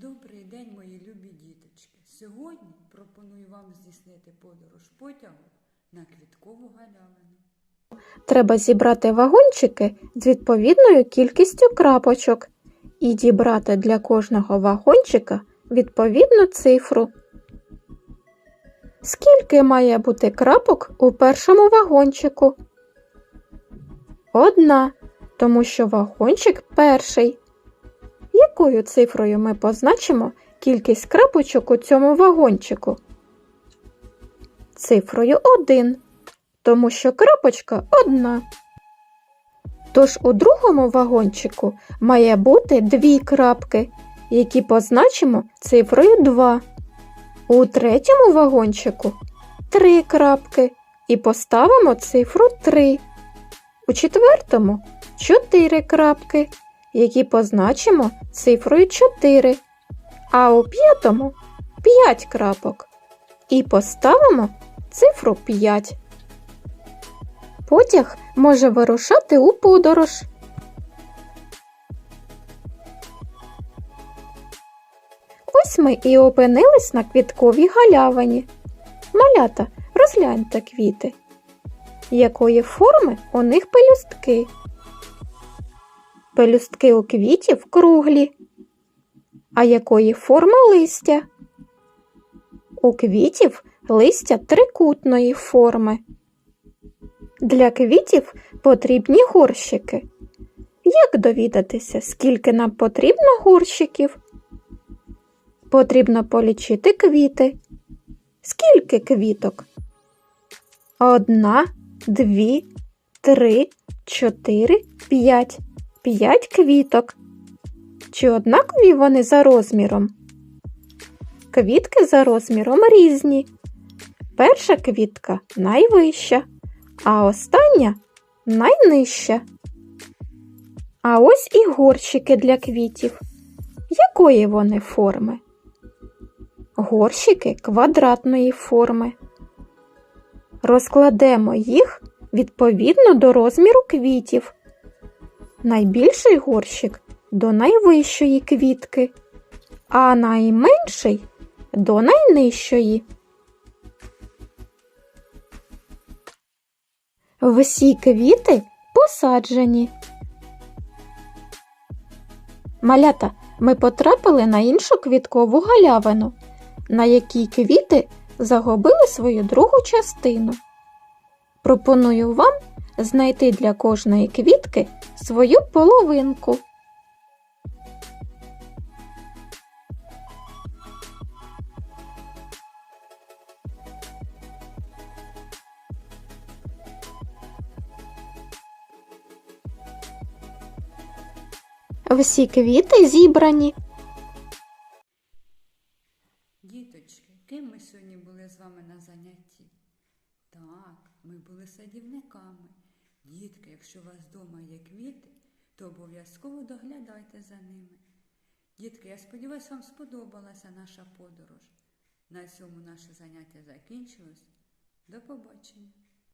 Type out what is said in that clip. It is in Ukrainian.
Добрий день, мої любі діточки. Сьогодні пропоную вам здійснити подорож потягом на квіткову галявину. Треба зібрати вагончики з відповідною кількістю крапочок і дібрати для кожного вагончика відповідну цифру. Скільки має бути крапок у першому вагончику? Одна, тому що вагончик перший. Якою цифрою ми позначимо кількість крапочок у цьому вагончику? Цифрою 1 тому що крапочка одна. Тож у другому вагончику має бути дві крапки, які позначимо цифрою 2. У третьому вагончику три крапки і поставимо цифру 3. У четвертому 4 крапки, які позначимо цифрою 4. А у п'ятому 5 крапок. І поставимо цифру 5. Потяг може вирушати у подорож. Ось ми і опинились на квітковій галявині. Малята, розгляньте квіти. Якої форми у них пелюстки? Пелюстки у квітів круглі. А якої форми листя? У квітів листя трикутної форми. Для квітів потрібні горщики. Як довідатися, скільки нам потрібно горщиків? Потрібно полічити квіти. Скільки квіток? Одна, дві, три, чотири, п'ять. П'ять квіток. Чи однакові вони за розміром? Квітки за розміром різні. Перша квітка найвища а остання найнижча. А ось і горщики для квітів. Якої вони форми? Горщики квадратної форми. Розкладемо їх відповідно до розміру квітів. Найбільший горщик до найвищої квітки, а найменший до найнижчої. Всі квіти посаджені. Малята, ми потрапили на іншу квіткову галявину, на якій квіти загубили свою другу частину. Пропоную вам знайти для кожної квітки свою половинку. Всі квіти зібрані. Діточки, ким ми сьогодні були з вами на занятті? Так, ми були садівниками. Дітки, якщо у вас вдома є квіти, то обов'язково доглядайте за ними. Дітки, я сподіваюся, вам сподобалася наша подорож. На цьому наше заняття закінчилось. До побачення!